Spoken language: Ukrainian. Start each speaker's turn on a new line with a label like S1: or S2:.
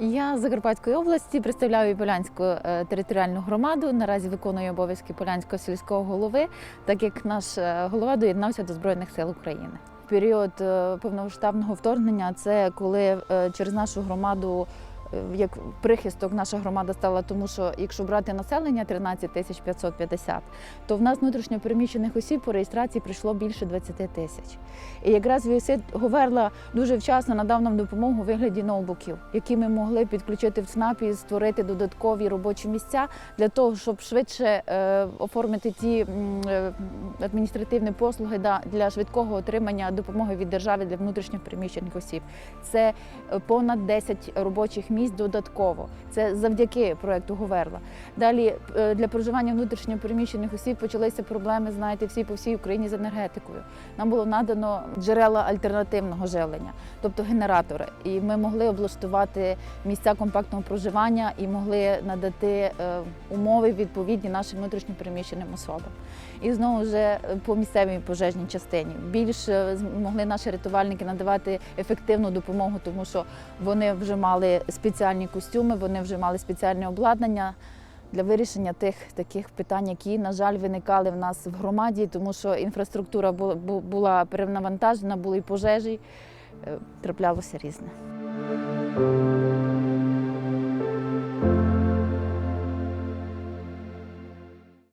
S1: Я з Закарпатської області представляю Полянську е, територіальну громаду. Наразі виконую обов'язки Полянського сільського голови, так як наш е, голова доєднався до Збройних сил України. Період е, повномасштабного вторгнення це коли через нашу громаду. Е, Як прихисток наша громада стала, тому що якщо брати населення 13 тисяч 550, то в нас внутрішньо переміщених осіб по реєстрації прийшло більше 20 тисяч. І якраз Віосид Говерла дуже вчасно надав нам допомогу у вигляді ноутбуків, які ми могли підключити в ЦНАПі, створити додаткові робочі місця для того, щоб швидше е, оформити ті е, адміністративні послуги для швидкого отримання допомоги від держави для внутрішньо переміщених осіб. Це понад 10 робочих місць додатково. Це завдяки проекту Говерла. Далі е, для проживання внутрішньо переміщених осіб почалися проблеми, знаєте, всі по всій Україні з енергетикою. Нам було надано джерела альтернативного живлення, тобто генератори. І ми могли облаштувати місця компактного проживання і могли надати е, умови відповідні нашим внутрішньо переміщеним особам. І знову ж е, по місцевій пожежній частині більш змогли наші рятувальники надавати ефективну допомогу, тому що вони вже мали спеціальні костюми, вони вже мали спеціальне обладнання для вирішення тих таких питань, які, на жаль, виникали в нас в громаді, тому що інфраструктура була, перевнавантажена, були пожежі, е, траплялося різне.